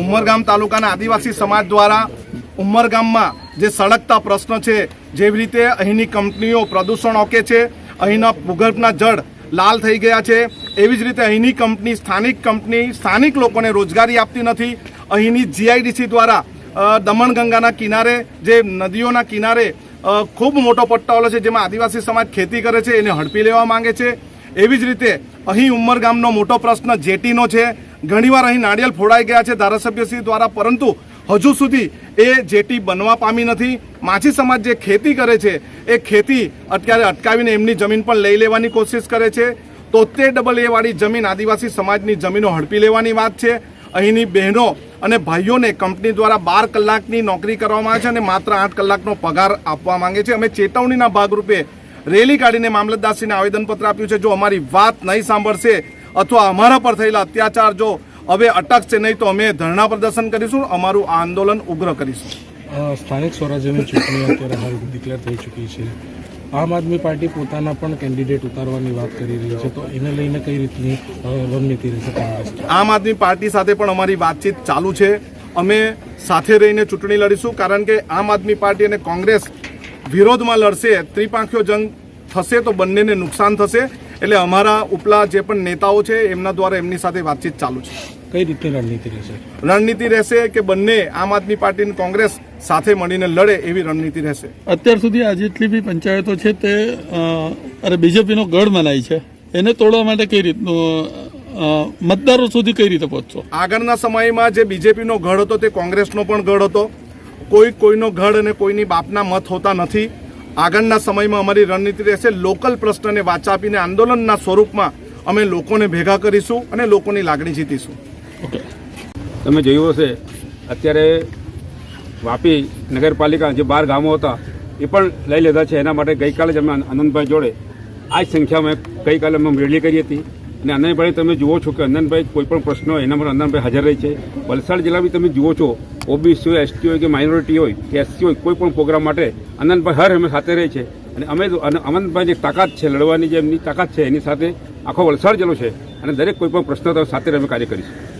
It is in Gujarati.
ઉમરગામ તાલુકાના આદિવાસી સમાજ દ્વારા ઉમરગામમાં જે સળગતા પ્રશ્ન છે, જેવી રીતે અહીંની કંપનીઓ પ્રદૂષણ ઓકે છે, અહીંના ભૂગર્ભના જળ લાલ થઈ ગયા છે, એવી જ રીતે અહીંની કંપની, સ્થાનિક કંપની, સ્થાનિક લોકોને રોજગારી આપતી નથી. અહીંની જીઆઈડીસી દ્વારા દમણગંગાના કિનારે, જે નદીઓના કિનારે ખૂબ મોટો પટ્ટાવાળો છે, જેમાં આદિવાસી સમાજ ખેતી કરે છે, એને હડપી લેવા માંગે છે. એવી જ રીતે અહીં ઉમરગામનો મોટો પ્રશ્ન જેટીનો છે. ઘણીવાર અહીં નાળિયેર ફોડાઈ ગયા છે ધારાસભ્યશ્રી દ્વારા, પરંતુ હજુ સુધી એ જેટી બનવા પામી નથી. માછી સમાજ જે ખેતી કરે છે, એ ખેતી અત્યારે અટકાવીને એમની જમીન પણ લઈ લેવાની કોશિશ કરે છે. તોતેર ડબલ એ વાળી જમીન આદિવાસી સમાજની જમીનો હડપી લેવાની વાત છે. અહીંની બહેનો અને ભાઈઓને કંપની દ્વારા બાર કલાકની નોકરી કરવામાં આવે છે અને માત્ર આઠ કલાકનો પગાર આપવા માંગે છે. અમે ચેતવણીના ભાગરૂપે રેલી કાઢીને મામલતદારશ્રીને આવેદનપત્ર આપ્યું છે. જો અમારી વાત નહીં સાંભળશે અથવા અમારા પર થયેલા અત્યાચાર જો હવે અટકશે નહીં તો અમે ધરણા પ્રદર્શન કરીશું અમારું આંદોલન ઉગ્ર કરીશું. સ્થાનિક સ્વરાજ્યની ચૂંટણી અત્યારે હાલ ડિક્લેર થઈ ચૂકી છે. આમ આદમી પાર્ટી પોતાના પણ કેન્ડિડેટ ઉતારવાની વાત કરી રહી છે. તો એને લઈને કઈ રીતની રણનીતિ રહેશે? કોંગ્રેસ આમ આદમી પાર્ટી સાથે પણ અમારી વાતચીત ચાલુ છે. અમે સાથે રહીને ચૂંટણી લડીશું કારણ કે આમ આદમી પાર્ટી અને કોંગ્રેસ વિરોધમાં લડશે ત્રિપાંખીઓ જંગ થશે તો બંનેને નુકસાન થશે. એટલે અમારા ઉપલા જે પણ નેતાઓ છે એમના દ્વારા એમની સાથે વાતચીત ચાલુ છે. કઈ રીતે રણનીતિ રહેશે? રણનીતિ રહેશે કે બંને આમ આદમી પાર્ટી અને કોંગ્રેસ સાથે મળીને લડે એવી રણનીતિ રહેશે. અત્યાર સુધી આ જેટલી બી પંચાયતો છે તે અરે બીજેપીનો ગઢ મનાય છે. એને તોડવા માટે કઈ રીતનું મતદારો સુધી કઈ રીતે પહોંચશો? આગળના સમયમાં જે બીજેપીનો ગઢ હતો તે કોંગ્રેસનો પણ ગઢ હતો. કોઈ કોઈનો ગઢ અને કોઈની બાપના મત હોતા નથી. આગળના સમયમાં અમારી રણનીતિ રહેશે. લોકલ પ્રશ્નને વાચા આપીને આંદોલનના સ્વરૂપમાં અમે લોકોને ભેગા કરીશું અને લોકોની લાગણી જીતીશું. ઓકે. તમે જોયું હશે, અત્યારે વાપી નગરપાલિકા જે બાર ગામો હતા, એ પણ લઈ લીધા છે. એના માટે ગઈકાલે જ અમે આનંદભાઈ જોડે આ જ સંખ્યામાં ગઈકાલે અમે રેલી કરી હતી. અને અનંતભાઈ તમે જુઓ છો કે અનંતભાઈ કોઈ પણ પ્રશ્ન હોય, એના પર અનંતભાઈ હાજર રહે છે. વલસાડ જિલ્લામાં તમે જુઓ છો ઓબીસી હોય એસટી હોય કે માઇનોરિટી હોય, કે એસસી હોય, કોઈ પણ પ્રોગ્રામ માટે અનંતભાઈ હર અમે સાથે રહે છે. અને અમે તો- અને આનંદભાઈ જે તાકાત છે, લડવાની જે એમની તાકાત છે, એની સાથે આખો વલસાડ જિલ્લો છે. અને દરેક કોઈ પણ પ્રશ્ન સાથે અમે કાર્ય કરીશું.